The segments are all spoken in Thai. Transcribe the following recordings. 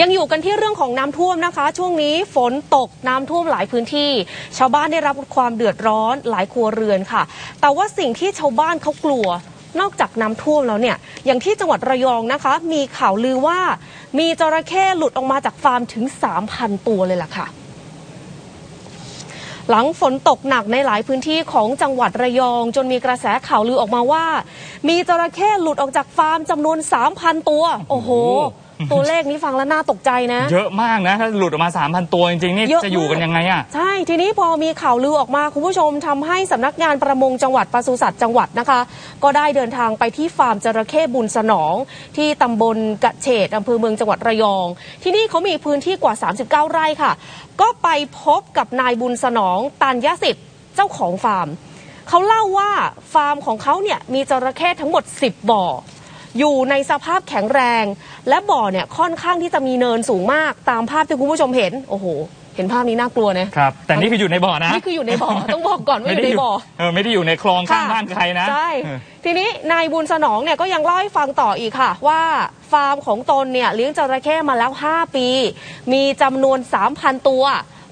ยังอยู่กันที่เรื่องของน้ำท่วมนะคะ ช่วงนี้ฝนตกน้ำท่วมหลายพื้นที่ ชาวบ้านได้รับความเดือดร้อนหลายครัวเรือนค่ะ แต่ว่าสิ่งที่ชาวบ้านเขากลัวนอกจากน้ำท่วมแล้วเนี่ย อย่างที่จังหวัดระยองนะคะ มีข่าวลือว่ามีจระเข้หลุดออกมาจากฟาร์มถึง 3,000 ตัวเลยล่ะค่ะหลังฝนตกหนักในหลายพื้นที่ของจังหวัดระยอง จนมีกระแสข่าวลือออกมาว่า มีจระเข้หลุดออกจากฟาร์มจำนวน 3,000 ตัว โอ้โห ตัวเลขนี้ฟังแล้วน่าตกใจนะ เยอะมากนะ ถ้าหลุดออกมา 3,000 ตัวจริงๆนี่เยอะจะอยู่กันมากยังไงอะ ใช่ ทีนี้พอมีข่าวลือออกมา คุณผู้ชมทำให้สำนักงานประมงจังหวัดปศุสัตว์จังหวัดนะคะ ก็ได้เดินทางไปที่ฟาร์มจระเข้บุญสนอง ที่ตำบลกะเฉดอำเภอเมืองจังหวัดระยอง ที่นี่เขามีพื้นที่กว่า 39 ไร่ค่ะ ก็ไปพบกับนายบุญสนองตันยสิทธิ์เจ้าของฟาร์มเขาเล่าว่าฟาร์มของเขาเนี่ยมีจระเข้ทั้งหมด 10 บ่อ อยู่ในสภาพแข็งแรง และบ่อเนี่ยค่อนข้างที่จะมีเนินสูงมากตามภาพที่คุณผู้ชมเห็น โอ้โห เห็นภาพนี้น่ากลัวนะครับ แต่นี่คืออยู่ในบ่อนะ นี่คืออยู่ในบ่อ ต้องบอกก่อนว่าอยู่ในบ่อเออไม่ได้อยู่ในคลองข้างบ้านใครนะใช่เออทีนี้นายบุญสนองเนี่ยก็ยังเล่าให้ฟังต่ออีกค่ะ ว่าฟาร์มของตนเนี่ยเลี้ยงจระเข้มาแล้ว 5 ปี มีจำนวน 3,000 ตัว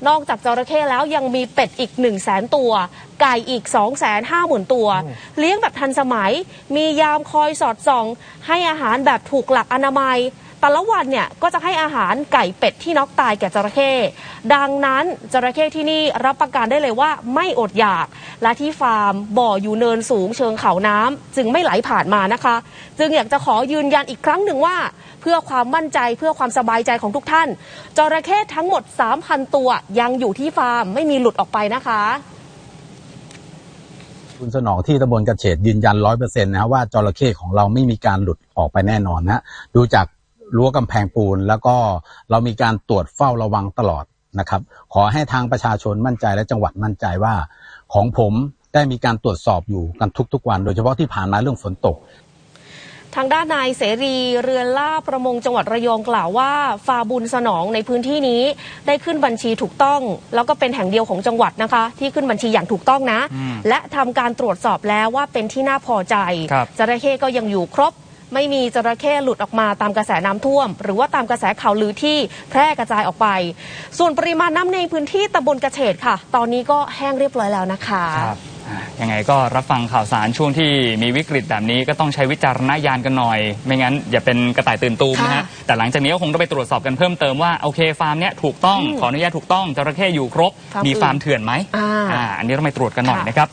นอกจากจระเข้แล้วยังมีเป็ดอีก 1 0 0 0 0แสนตัว ไก่อีก 2 5 0 0 0 0 ตัว เลี้ยงแบบทันสมัย มียามคอยสอดส่อง ให้อาหารแบบถูกหลักอนามัย แต่ละวันเนี่ยก็จะให้อาหารไก่เป็ดที่น็อกตายแก่จระเข้ดังนั้นจระเข้ที่นี่รับประกันได้เลยว่าไม่อดอยาก และที่ฟาร์มบ่ออยู่เนินสูงเชิงเขาน้ำจึงไม่ไหลผ่านมานะคะ จึงอยากจะขอยืนยันอีกครั้งหนึ่งว่า เพื่อความมั่นใจเพื่อความสบายใจของทุกท่านจระเข้ทั้งหมด 3,000 ตัวยังอยู่ที่ฟาร์มไม่มีหลุดออกไปนะคะคุณสนองที่ตำบลกระเฉดยืนยันร้อยเปอร์เซ็นต์นะว่าจระเข้ของเราไม่มีการหลุดออกไปแน่นอนนะดูจาก รั้วกำแพงปูน แล้วก็เรามีการตรวจเฝ้าระวังตลอดนะครับ ขอให้ทางประชาชนมั่นใจและจังหวัดมั่นใจว่า ของผมได้มีการตรวจสอบอยู่กันทุกๆวัน โดยเฉพาะที่ผ่านมาเรื่องฝนตกทางด้านนายเสรีเรือนล่าประมงจังหวัดระยองกล่าวว่าฟาบุญสนองในพื้นที่นี้ได้ขึ้นบัญชีถูกต้อง แล้วก็เป็นแห่งเดียวของจังหวัดนะคะ ที่ขึ้นบัญชีอย่างถูกต้องนะอืมและทำการตรวจสอบแล้วว่าเป็นที่น่าพอใจครับจระเข้ก็ยังอยู่ครบ ไม่มีจระเข้หลุดออกมาตามกระแสน้ำท่วม หรือว่าตามกระแสข่าวลือที่แพร่กระจายออกไป ส่วนปริมาณน้ำในพื้นที่ตำบลกระเฉดค่ะ ตอนนี้ก็แห้งเรียบร้อยแล้วนะคะครับอะยังไงก็รับฟังข่าวสารช่วงที่มีวิกฤตแบบนี้ก็ต้องใช้วิจารณญาณกันหน่อย ไม่งั้นอย่าเป็นกระต่ายตื่นตูมนะค่ะฮะ แต่หลังจากนี้ก็คงต้องไปตรวจสอบกันเพิ่มเติมว่าโอเคฟาร์มเนี้ยถูกต้องอืมขออนุญาตถูกต้องจระเข้อยู่ครบฟาร์มมีอื่นฟาร์มเถื่อนไหมอ่าอ่าอันนี้ต้องไปตรวจกันหน่อยค่ะนะครับ